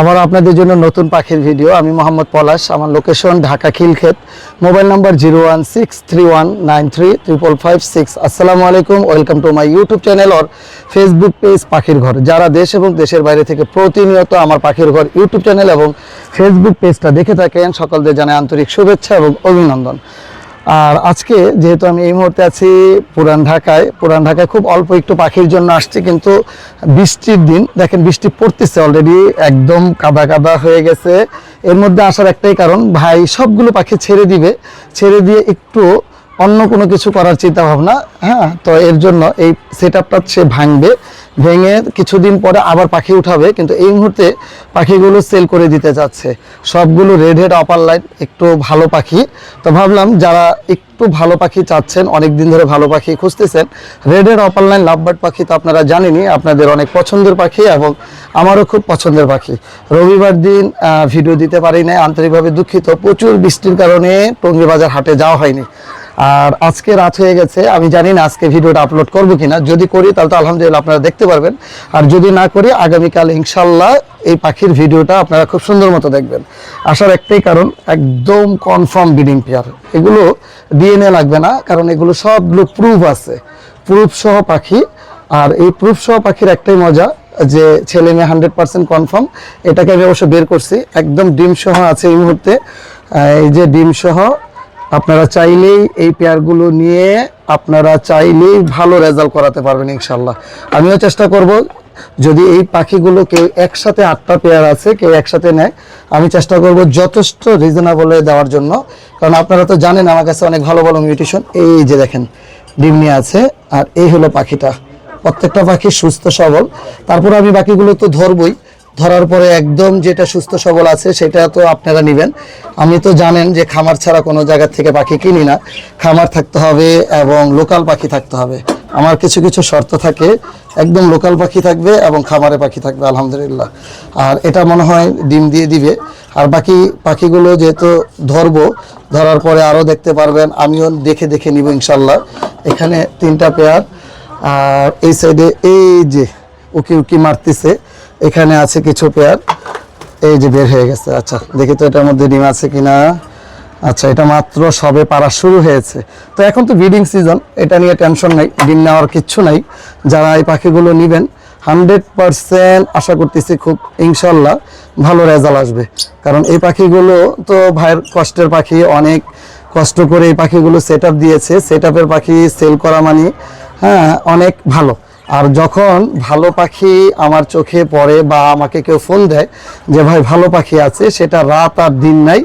আবার আপনাদের জন্য নতুন পাখির ভিডিও আমি মোহাম্মদ পলাশ, আমার location Dhaka Khilkhet. Mobile number zero one six three one nine three triple five six. আসসালামু আলাইকুম, welcome to my YouTube channel or Facebook page পাখির ঘর। যারা দেশ এবং দেশের বাইরে থেকে প্রতিনিয়ত আমার পাখির ঘর ইউটিউব চ্যানেল এবং ফেসবুক পেজটা দেখে থাকেন, সকলদের জানাই আন্তরিক শুভেচ্ছা এবং অভিনন্দন। আর আজকে যেহেতু আমি এই মুহূর্তে আছি পুরান ঢাকায় পুরান ঢাকায় খুব অল্প একটু পাখির জন্য আসছি, কিন্তু বৃষ্টির দিন, দেখেন বৃষ্টি পড়তেছে অলরেডি একদম কাদা কাদা হয়ে গেছে। এর মধ্যে আসার একটাই কারণ, ভাই সবগুলো পাখি ছেড়ে দিবে, ছেড়ে দিয়ে একটু অন্য কোনো কিছু করার চিন্তা ভাবনা হ্যাঁ তো এর জন্য এই সেট আপটা সে ভাঙবে। ভেঙে কিছুদিন পরে আবার পাখি উঠাবে, কিন্তু এই মুহূর্তে পাখিগুলো সেল করে দিতে যাচ্ছে। সবগুলো রেড হেড অপার লাইন একটু ভালো পাখি। তো ভাবলাম যারা একটু ভালো পাখি চাচ্ছেন অনেক দিন ধরে ভালো পাখি খুঁজতেছেন red head opaline lovebird পাখি তো আপনারা জানেনই, আপনাদের অনেক পছন্দের পাখি এবং আমারও খুব পছন্দের পাখি। রবিবার দিন ভিডিও দিতে পারি না আন্তরিকভাবে দুঃখিত। প্রচুর বৃষ্টির কারণে টঙ্গী বাজার হাটে যাওয়া হয়নি। আর আজকে রাত হয়ে গেছে, আমি জানি না আজকে ভিডিওটা আপলোড করব কিনা। যদি করি, তাহলে তো আলহামদুলিল্লাহ আপনারা দেখতে পারবেন। আর যদি না করি, আগামীকাল ইনশাল্লাহ এই পাখির ভিডিওটা আপনারা খুব সুন্দর মতো দেখবেন। আসার একটাই কারণ, একদম কনফার্ম ব্রিডিং পেয়ার। এগুলো ডিএনএ লাগবে না, কারণ এগুলো সবগুলো প্রুফ আছে। প্রুফ সহ পাখি। আর এই প্রুফ সহ পাখির একটাই মজা, যে ছেলে মেয়ে হান্ড্রেড পার্সেন্ট কনফার্ম এটাকে আমি অবশ্য বের করছি। একদম ডিম সহ আছে এই মুহূর্তে। এই যে ডিম সহ আপনারা চাইলেই এই পেয়ারগুলো নিয়ে আপনারা চাইলেই ভালো রেজাল্ট করাতে পারবেন ইনশাল্লাহ আমিও চেষ্টা করব, যদি এই পাখিগুলো কেউ একসাথে আটটা পেয়ার আছে, কেউ একসাথে নেয়, আমি চেষ্টা করব যথেষ্ট রিজনেবলে দেওয়ার জন্য। কারণ আপনারা তো জানেন আমার কাছে অনেক ভালো ভালো মিউটেশন এই যে দেখেন, ডিম নিয়ে আছে, আর এই হলো পাখিটা। প্রত্যেকটা পাখি সুস্থ সবল। তারপর আমি বাকিগুলো তো ধরবই। ধরার পরে একদম যেটা সুস্থ সবল আছে, সেটা তো আপনারা নেবেন। আমি তো জানেন যে খামার ছাড়া কোনো জায়গা থেকে পাখি কিনি না। খামার থাকতে হবে এবং লোকাল পাখি থাকতে হবে। আমার কিছু কিছু শর্ত থাকে। একদম লোকাল পাখি থাকবে এবং খামারে পাখি থাকবে, আলহামদুলিল্লাহ। আর এটা মনে হয় ডিম দিয়ে দিবে। আর বাকি পাখিগুলো যেহেতু ধরবো, ধরার পরে আরও দেখতে পারবেন। আমিও দেখে দেখে নিব ইনশাল্লাহ। এখানে তিনটা পেয়ার। আর এই সাইডে এই যে উকি উকি মারতেছে। এখানে আছে কিছু পেয়ার। এই যে বের হয়ে গেছে। আচ্ছা দেখি তো এটার মধ্যে ডিম আছে কিনা। আচ্ছা এটা মাত্র সবে পারা শুরু হয়েছে। তো এখন তো ব্রিডিং সিজন এটা নিয়ে টেনশন নাই, ডিম নেওয়ার কিচ্ছু নাই। যারা এই পাখিগুলো নেবেন হান্ড্রেড পারসেন্ট আশা করতেছি খুব, ইনশাল্লাহ ভালো রেজাল্ট আসবে। কারণ এই পাখিগুলো তো ভাইয়ের কষ্টের পাখি, অনেক কষ্ট করে এই পাখিগুলো সেট দিয়েছে। সেট পাখি সেল করা মানে হ্যাঁ অনেক ভালো। আর যখন ভালো পাখি আমার চোখে পড়ে বা আমাকে কেউ ফোন দেয় যে, ভাই, ভালো পাখি আছে, সেটা রাত আর দিন নাই।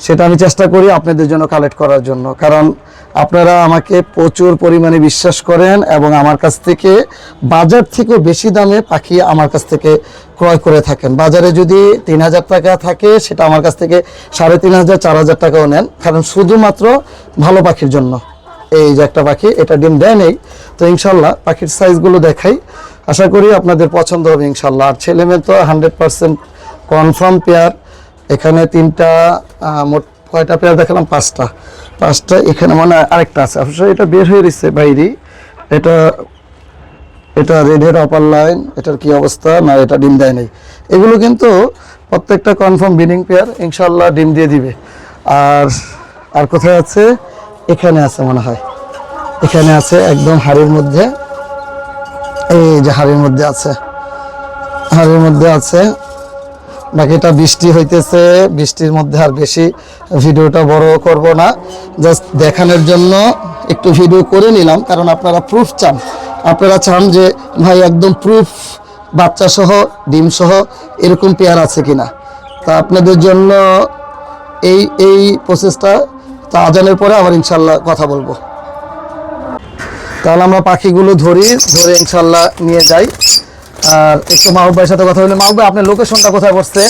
সেটা আমি চেষ্টা করি আপনাদের জন্য কালেক্ট করার জন্য। কারণ আপনারা আমাকে প্রচুর পরিমাণে বিশ্বাস করেন এবং আমার কাছ থেকে বাজার থেকেও বেশি দামে পাখি আমার কাছ থেকে ক্রয় করে থাকেন। বাজারে যদি তিন হাজার টাকা থাকে, সেটা আমার কাছ থেকে সাড়ে তিন হাজার, চার হাজার টাকাও নেন। কারণ শুধুমাত্র ভালো পাখির জন্য। এই যে একটা পাখি, এটা ডিম দেয় নেই। তো ইনশাল্লাহ পাখির সাইজগুলো দেখাই। আশা করি আপনাদের পছন্দ হবে ইনশাল্লাহ। আর ছেলে মেয়ে তো হান্ড্রেড পার্সেন্ট কনফার্ম পেয়ার এখানে তিনটা মোট কয়টা পেয়ার দেখালাম? পাঁচটা। পাঁচটা এখানে মানে আরেকটা আছে। অবশ্য এটা বের হয়ে রয়েছে বাইরে। এটা এটা রেডের অপার লাইন এটার কি অবস্থা? না, এটা ডিম দেয় নেই। এগুলো কিন্তু প্রত্যেকটা কনফার্ম বিনিং পেয়ার ইনশাল্লাহ ডিম দিয়ে দিবে। আর আর কোথায় আছে? এখানে আছে মনে হয়। এখানে আছে একদম হাড়ির মধ্যে। এই যে হাড়ির মধ্যে আছে। হাড়ির মধ্যে আছে। বাকিটা বৃষ্টি হইতেছে। বৃষ্টির মধ্যে আর বেশি ভিডিওটা বড় করব না। জাস্ট দেখানোর জন্য একটু ভিডিও করে নিলাম, কারণ আপনারা প্রুফ চান। আপনারা চান যে ভাই একদম প্রুফ বাচ্চা সহ ডিম সহ এরকম পেয়ার আছে কিনা। তা আপনাদের জন্য এই এই প্রসেসটা তা আজানের পরে আবার ইনশাল্লাহ কথা বলব। তাহলে আমরা পাখিগুলো ধরি, ধরে ইনশাল্লাহ নিয়ে যাই। আর একটু মাহবুব ভাইয়ের সাথে কথা বলি। মাহবুব ভাই, আপনার লোকেশনটা কোথায় পড়ছে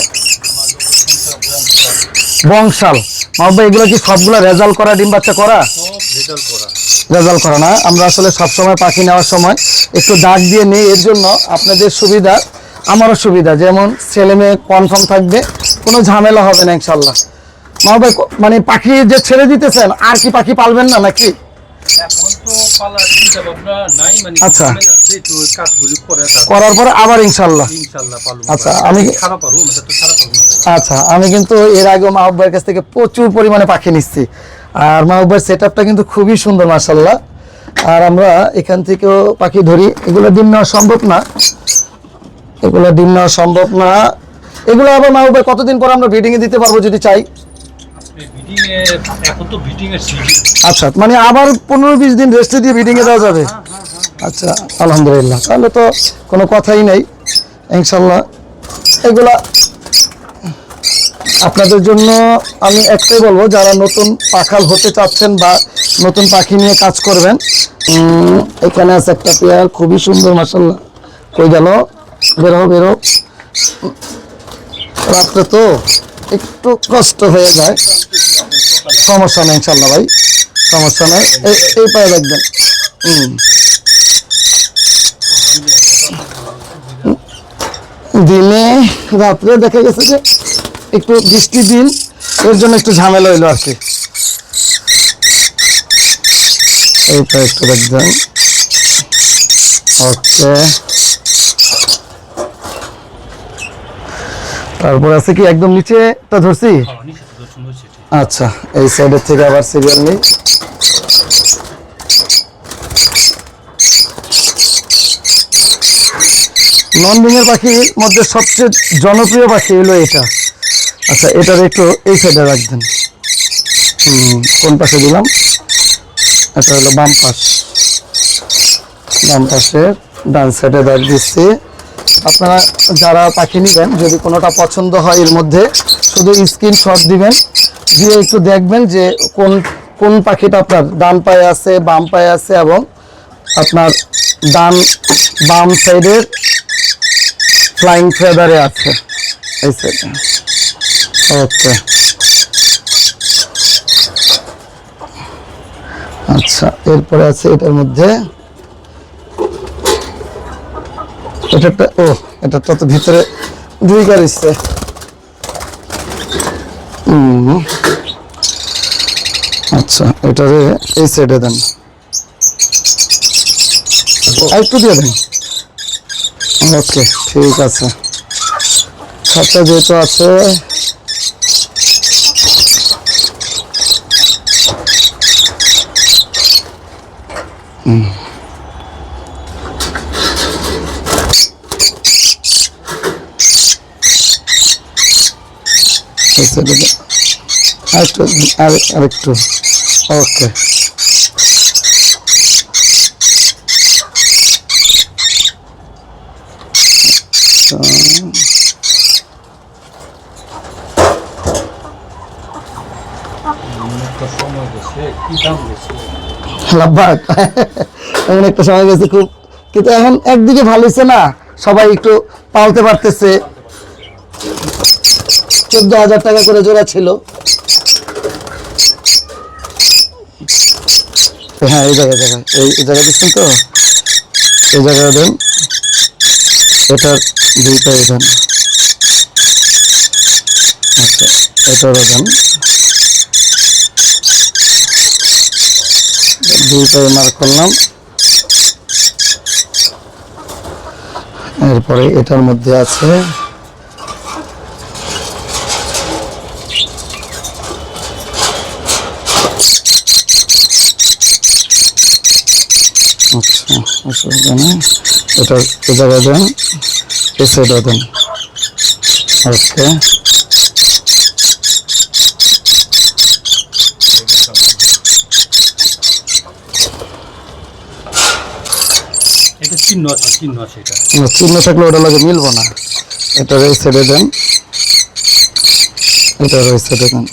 বংশাল। মাহবুব ভাই, এগুলো কি সবগুলো রেজাল্ট করা, ডিম বাচ্চা করা? রেজাল্ট করা না। আমরা আসলে সবসময় পাখি নেওয়ার সময় একটু ডাক দিয়ে নেই। এর জন্য আপনাদের সুবিধা, আমারও সুবিধা। যেমন ছেলে মেয়ে কনফার্ম থাকবে, কোনো ঝামেলা হবে না ইনশাল্লাহ। মাহবুব ভাই মানে পাখি যে ছেড়ে দিতেছেন আর কি পাখি পালবেন না নাকি? মানে আচ্ছা। করার পরে আবার ইনশাল্লাহ। আচ্ছা, আমি- খারাপ পারব এটা তো খারাপ পারব না। আচ্ছা আমি কিন্তু এর আগেও মাহবুব ভাইয়ের কাছ থেকে প্রচুর পরিমাণে পাখি নিচ্ছি। আর মাহবুব ভাইয়ের সেট কিন্তু খুবই সুন্দর মার্শাল্লাহ আর আমরা এখান থেকেও পাখি ধরি। এগুলো ডিম নেওয়া সম্ভব না। এগুলো ডিম নেওয়া সম্ভব না। এগুলো আবার মাহবুব ভাই কতদিন পর আমরা ব্রিডিংয়ে দিতে পারব যদি চাই? বিডিং এ এখন তো বিডিং এর সিজন আচ্ছা মানে আবার পনেরো বিশ দিন রেস্টে দিয়ে ব্রিডিংয়ে দেওয়া যাবে? আচ্ছা আলহামদুলিল্লাহ। তাহলে তো কোনো কথাই নেই ইনশাল্লাহ এগুলা আপনাদের জন্য আমি একটাই বলব যারা নতুন পাখাল হতে চাচ্ছেন বা নতুন পাখি নিয়ে কাজ করবেন এখানে আছে একটা পেয়ার খুবই সুন্দর মাসাল্লাহ কই গেল? বেরো বেরো রাত্রে তো একটু কষ্ট হয়ে যায়। সমস্যা নেই ইনশাল্লাহ ভাই। সমস্যা নেই। এই- পায়ে হুম। দিনে রাত্রে দেখা গেছে যে একটু বৃষ্টি দিন, এর জন্য একটু ঝামেলা হইল আর কি। একটু দেখবেন। ওকে। তারপর আছে কি একদম নিচে তা ধরছি আচ্ছা এই সাইডের থেকে আবার সিরিয়াল নেই। নন বিঙের পাখির মধ্যে সবচেয়ে জনপ্রিয় পাখি হলো এটা। আচ্ছা এটার একটু এই সাইডে রাখবেন। কোন পাশে দিলাম? এটা হলো বাম পাশ। বাম পাশে ডান সাইডে দাগ দিচ্ছি। আপনারা যারা পাখি নেবেন, যদি কোনোটা পছন্দ হয় এর মধ্যে, শুধু স্ক্রিনশট দিবেন। দিয়ে একটু দেখবেন যে কোন কোন পাখিটা আপনার ডান পায়ে আছে, বাম পায়ে আছে এবং আপনার ডান, বাম সাইডের ফ্লাইং ফেদারে আছে। এই সাইডে ওকে আচ্ছা এরপরে আছে এটার মধ্যে। এটা ও এটা তো তো ভিতরে দুই হুম আচ্ছা এটারে এই সাইডে দেন। একটু দিয়ে দেন। ওকে, ঠিক আছে। খাতা যেহেতু আছে এই দেন। আরেকটু আর, আরেকটু। ওকে। এমন একটা সময় গেছে খুব কিন্তু এখন একদিকে ভালো হচ্ছে না, সবাই একটু পালতে পারতেছে। চোদ্দ হাজার টাকা করে জোড়া ছিল। হ্যাঁ এই জায়গায় জায়গায় এই জায়গায় দিচ্ছেন তো? এই জায়গায় দেন। এটার দুই পায়ে দেন। আচ্ছা এটারও দেন। দুই মার্ক করলাম। এরপরে এটার মধ্যে আছে আচ্ছা অসুবিধা নেই এটা এ জায়গায় দেন এ সাইডে দেন ওকে চিহ্ন থাকলে ওটা লাগে মিলবো না। এটা এই সাইডে দেন এটা ওই সাইডে দেন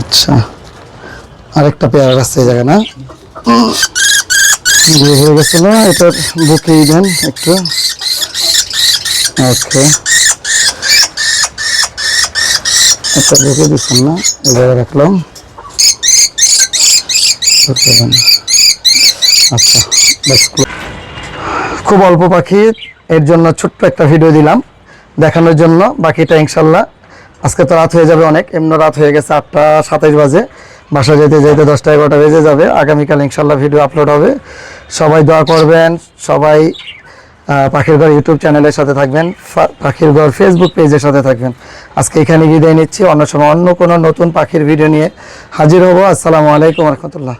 আচ্ছা। আরেকটা পেয়ারা আছে এই জায়গায়, না? বিয়ে হয়ে গেছিল এটার বুকেই দেন একটু। ওকে। একটা বুকে দিচ্ছেন না, এই জায়গায় রাখলাম। আচ্ছা খুব অল্প পাখি, এর জন্য ছোট্ট একটা ভিডিও দিলাম, দেখানোর জন্য। বাকিটা ইনশাল্লাহ। আজকে তো রাত হয়ে যাবে অনেক এমনি রাত হয়ে গেছে আটটা সাতাইশ বাজে। বাসা যেতে যেতে দশটা এগারোটা বেজে যাবে। আগামীকাল ইনশাল্লাহ ভিডিও আপলোড হবে। সবাই দোয়া করবেন। সবাই পাখির ঘর ইউটিউব চ্যানেলের সাথে থাকবেন। পাখির ঘর ফেসবুক পেজের সাথে থাকবেন। আজকে এখানে বিদায় নিচ্ছি। অন্য সময় অন্য কোনো নতুন পাখির ভিডিও নিয়ে হাজির হব। আসসালামু আলাইকুম রহমতুল্লাহ।